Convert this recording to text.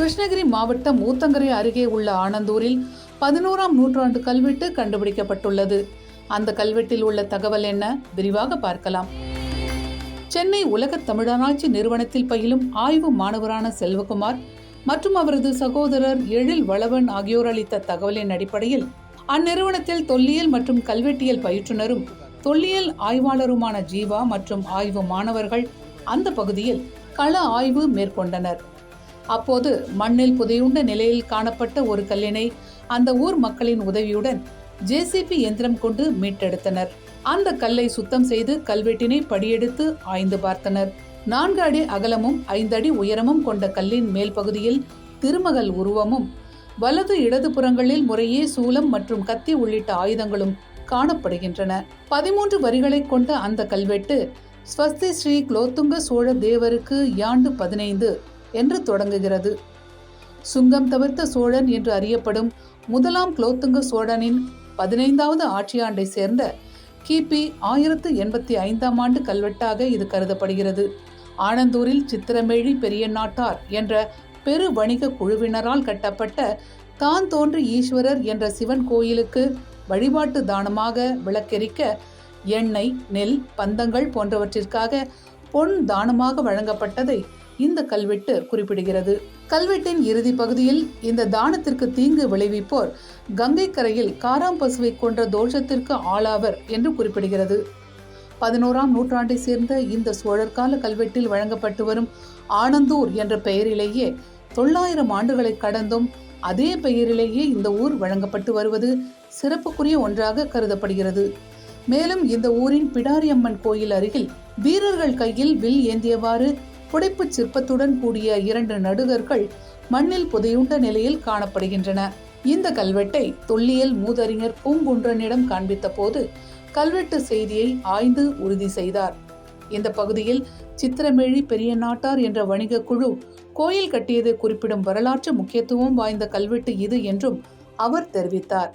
கிருஷ்ணகிரி மாவட்டம் ஊத்தங்கரை அருகே உள்ள ஆனந்தூரில் பதினோராம் நூற்றாண்டு கல்வெட்டு கண்டுபிடிக்கப்பட்டுள்ளது. அந்த கல்வெட்டில் உள்ள தகவல் என்ன? விரிவாக பார்க்கலாம். சென்னை உலகத் தமிழராட்சி நிறுவனத்தில் பயிலும் ஆய்வு மாணவரான செல்வகுமார் மற்றும் அவரது சகோதரர் எழில் வளவன் ஆகியோர் அளித்த தகவலின் அடிப்படையில் அந்நிறுவனத்தில் தொல்லியல் மற்றும் கல்வெட்டியல் பயிற்றுனரும் தொல்லியல் ஆய்வாளருமான ஜீவா மற்றும் ஆய்வு மாணவர்கள் அந்த பகுதியில் கள ஆய்வு மேற்கொண்டனர். அப்போது மண்ணில் புதையுண்ட நிலையில் காணப்பட்ட ஒரு கல்லினை அந்த ஊர் மக்களின் உதவியுடன் ஜேசிபி எந்திரம் கொண்டு மீட்டெடுத்தனர். அந்த கல்லை சுத்தம் செய்து கல்வெட்டினை படியெடுத்து ஆய்ந்து பார்த்தனர். நான்கு அடி அகலமும் ஐந்து அடி உயரமும் கொண்ட கல்லின் மேல் பகுதியில் திருமகள் உருவமும் வலது இடது புறங்களில் முறையே சூலம் மற்றும் கத்தி உள்ளிட்ட ஆயுதங்களும் காணப்படுகின்றன. பதிமூன்று வரிகளை கொண்ட அந்த கல்வெட்டு ஸ்வஸ்தி ஸ்ரீ குலோத்துங்க சோழ தேவருக்கு யாண்டு பதினைந்து என்று தொடங்குகிறது. சுங்கம் தவிர்த்த சோழன் என்று அறியப்படும் முதலாம் குலோத்துங்க சோழனின் பதினைந்தாவது ஆட்சியாண்டை சேர்ந்த கிபி ஆயிரத்து எண்பத்தி ஐந்தாம் ஆண்டு கல்வெட்டாக இது கருதப்படுகிறது. ஆனந்தூரில் சித்திரமேழி பெரிய நாட்டார் என்ற பெரு வணிக குழுவினரால் கட்டப்பட்ட தான் தோன்றி ஈஸ்வரர் என்ற சிவன் கோயிலுக்கு வழிபாட்டு தானமாக விளக்கெரிக்க எண்ணெய் நெல் பந்தங்கள் போன்றவற்றிற்காக பொன் தானமாக வழங்கப்பட்டதை இந்த கல்வெட்டு குறிப்பிடுகிறது. கல்வெட்டின் இறுதி பகுதியில் இந்த தானத்திற்கு தீங்கு விளைவிப்போர் கங்கை கரையில் காராம் பசுவை கொன்ற தோஷத்திற்கு ஆளாவர் என்று குறிப்பிடுகிறது. பதினோராம் நூற்றாண்டை சேர்ந்த இந்த சோழர் கால கல்வெட்டில் வழங்கப்பட்டு வரும் ஆனந்தூர் என்ற பெயரிலேயே தொள்ளாயிரம் ஆண்டுகளை கடந்தும் அதே பெயரிலேயே இந்த ஊர் வழங்கப்பட்டு வருவது சிறப்புக்குரிய ஒன்றாக கருதப்படுகிறது. மேலும் இந்த ஊரின் பிடாரியம்மன் கோயில் அருகில் வீரர்கள் கையில் வில் ஏந்தியவாறு புடைப்புச் சிற்பத்துடன் கூடிய இரண்டு நடுகர்கள் மண்ணில் புதையுண்ட நிலையில் காணப்படுகின்றன. இந்த கல்வெட்டை தொல்லியல் மூதறிஞர் பூங்குன்றனிடம் காண்பித்த போது கல்வெட்டு செய்தியை ஆய்ந்து உறுதி செய்தார். இந்த பகுதியில் சித்திரமேழி பெரிய நாட்டார் என்ற வணிக குழு கோயில் கட்டியது குறிப்பிடும் வரலாற்று முக்கியத்துவம் வாய்ந்த கல்வெட்டு இது என்றும் அவர் தெரிவித்தார்.